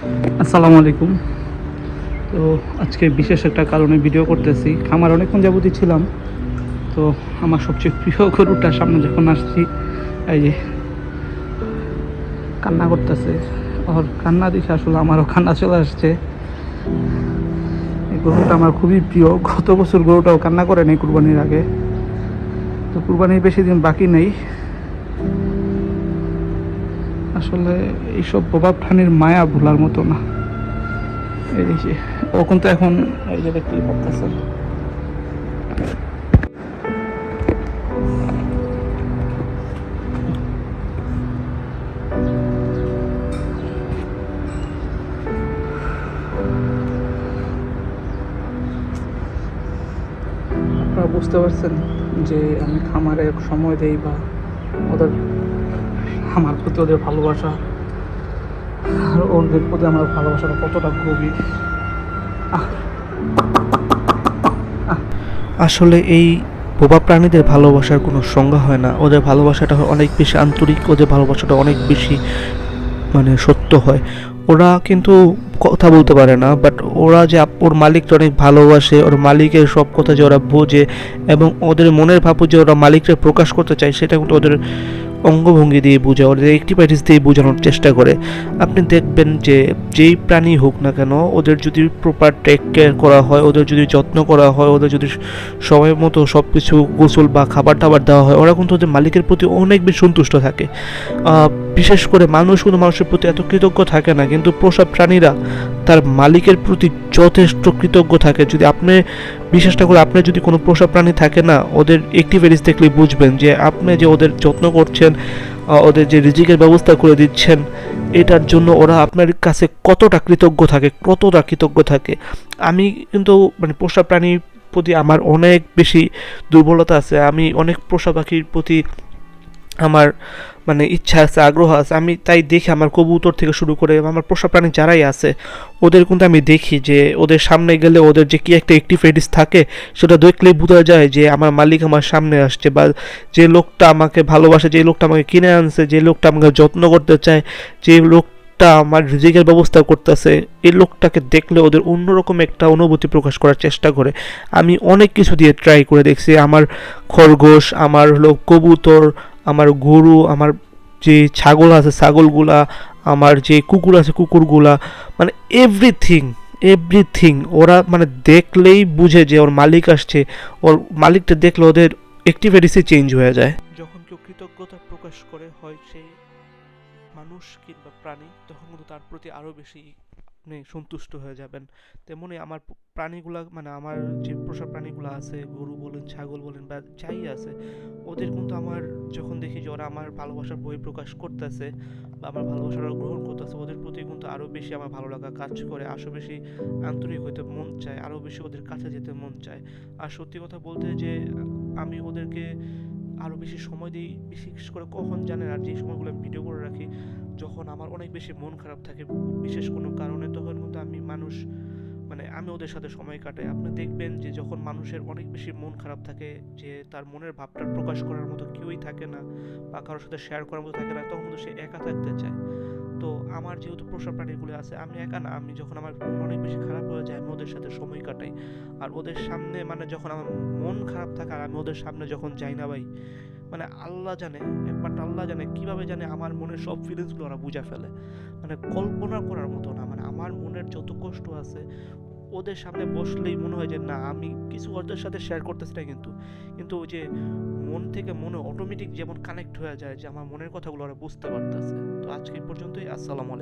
আসসালামু আলাইকুম। তো আজকে বিশেষ একটা কারণে ভিডিও করতেছি। খামার অনেকক্ষণ যাবতই ছিলাম। তো আমার সবচেয়ে প্রিয় গরুটার সামনে যখন আসছি, এই যে কান্না করতেছে। ওর কান্না দেখে আসলে আমারও কান্না চলে আসছে। এই গরুটা আমার খুবই প্রিয়। গত বছর গরুটাও কান্না করে নেই কুরবানির আগে। তো কুরবানির বেশি দিন বাকি নেই। আসলে এইসব প্রভাব ঠানির মায়া ভোলার মতো না। এই যে, ও কিন্তু এখন এই যে দেখতেই পারতেছেন বুঝতে পারছেন যে আমি খামারে সময় দেই বা ওদের আমার প্রতি ওদের ভালোবাসা আর ওদের প্রতি আমার ভালোবাসাটা কতটা গভীর। আসলে এই বোবা প্রাণীদের ভালোবাসার কোনো সংজ্ঞা হয় না। ওদের ভালোবাসাটা অনেক বেশি আন্তরিক, ওদের ভালোবাসাটা অনেক বেশি মানে সত্য হয়। ওরা কিন্তু কথা বলতে পারে না বাট ওরা যে ওর মালিকটা অনেক ভালোবাসে, ওর মালিকের সব কথা যে ওরা বোঝে এবং ওদের মনের ভাবও যে ওরা মালিককে প্রকাশ করতে চায়, সেটা কিন্তু ওদের অঙ্গভঙ্গি দিয়ে বোঝায় ওদের অ্যাক্টিভিটিস দিয়ে বোঝানোর চেষ্টা করে। আপনি দেখবেন যে, যেই প্রাণী হোক না কেন, ওদের যদি প্রপার টেক কেয়ার করা হয়, ওদের যদি যত্ন করা হয়, ওদের যদি সময় মতো সব কিছু গোসল বা খাবার টাবার দেওয়া হয়, ওরা কিন্তু ওদের মালিকের প্রতি অনেক বেশি সন্তুষ্ট থাকে। বিশেষ করে মানুষ কিন্তু মানুষের প্রতি এত কৃতজ্ঞ থাকে না, কিন্তু পোষা প্রাণীরা তার মালিকের প্রতি যথেষ্ট কৃতজ্ঞ থাকে। যদি আপনি বিশ্বাসটা করে আপনি যদি কোনো পোষা প্রাণী থাকে না, ওদের অ্যাক্টিভিটিস দেখলে বুঝবেন যে আপনি যে ওদের যত্ন করছেন ওদের যে রিজিকের ব্যবস্থা করে দিচ্ছেন, এটার জন্য ওরা আপনার কাছে কতটা কৃতজ্ঞ থাকে, কতটা কৃতজ্ঞ থাকে। আমি কিন্তু মানে পোষা প্রাণীর প্রতি আমার অনেক বেশি দুর্বলতা আছে। আমি অনেক পোষা পাখির প্রতি আমার মানে ইচ্ছা আছে, আগ্রহ আছে, আমি তাই দেখি আমার কবুতর থেকে শুরু করে আমার পোষা প্রাণী যারাই আছে, ওদের কিন্তু আমি দেখি যে ওদের সামনে গেলে ওদের যে কী একটা অ্যাক্টিভিটিস থাকে, সেটা দেখলেই বোঝা যায় যে আমার মালিক আমার সামনে আসছে বা যে লোকটা আমাকে ভালোবাসে, যে লোকটা আমাকে কিনে আনছে, যে লোকটা আমাকে যত্ন করতে চায়, যে লোকটা আমার রিজিকের ব্যবস্থা করতেছে, এই লোকটাকে দেখলে ওদের অন্যরকম একটা অনুভূতি প্রকাশ করার চেষ্টা করে। আমি অনেক কিছু দিয়ে ট্রাই করে দেখছি, আমার খরগোশ, আমার হলো কবুতর আমার গরু, আমার যে ছাগল আছে, ছাগলগুলা, আমার যে কুকুর আছে, কুকুরগুলা মানে এভরিথিং এভরিথিং ওরা মানে দেখলেই বুঝে যে ওর মালিক আসছে, ওর মালিকটা দেখলে ওদের অ্যাক্টিভিটিসই চেঞ্জ হয়ে যায়। যখন কেউ কৃতজ্ঞতা প্রকাশ করে, হয় সে মানুষ কিংবা প্রাণী, তখন তার প্রতি আরও বেশি আপনি সন্তুষ্ট হয়ে যাবেন। তেমনি আমার প্রাণীগুলা মানে আমার যে পোষা প্রাণীগুলো আছে, গরু বলেন, ছাগল বলেন বা যাই আছে, ওদের কিন্তু আমার যখন দেখি যে ওরা আমার ভালোবাসার বই প্রকাশ করতেছে বা আমার ভালোবাসাটা গ্রহণ করতেছে, ওদের প্রতি কিন্তু আরও বেশি আমার ভালো লাগা কাজ করে আরও বেশি আন্তরিক হইতে মন চায় আরও বেশি ওদের কাছে যেতে মন চায়। আর সত্যি কথা বলতে যে, আমি ওদেরকে আরও বেশি সময় দিই বিশেষ করে কখন জানেন, আর যে সময়গুলো আমি ভিডিও করে রাখি, যখন আমার অনেক বেশি মন খারাপ থাকে, বিশেষ কোনো কারণে, তখন কিন্তু আমি মানুষ মানে আমি ওদের সাথে সময় কাটাই। আপনি দেখবেন যে যখন মানুষের অনেক বেশি মন খারাপ থাকে, যে তার মনের ভাবটা প্রকাশ করার মতো কেউই থাকে না, বা কারোর সাথে শেয়ার করার মতো থাকে না, তখন কিন্তু সে একা থাকতে চায়। তো আমার যেহেতু পোষা প্রাণীগুলো আছে, আমি একা না, আমি যখন আমার অনেক বেশি খারাপ হয়ে যায়, আমি ওদের সাথে সময় কাটাই। আর ওদের সামনে মানে যখন আমার মন খারাপ থাকে আর আমি ওদের সামনে যখন যাই না ভাই মানে আল্লাহ জানে একবার আল্লাহ জানে কীভাবে জানে আমার মনের সব ফিলিংসগুলো ওরা বুঝে ফেলে। মানে কল্পনা করার মতো না মানে আমার মনের যত কষ্ট আছে ওদের সামনে বসলেই মনে হয় যে, না, আমি কিছু ওদের সাথে শেয়ার করতেছি না কিন্তু। কিন্তু ওই যে মন থেকে মনে অটোমেটিক যেমন কানেক্ট হয়ে যায় যে, আমার মনের কথাগুলো ওরা বুঝতে পারতেছে। তো আজকে পর্যন্তই, আসসালামু আলাইকুম।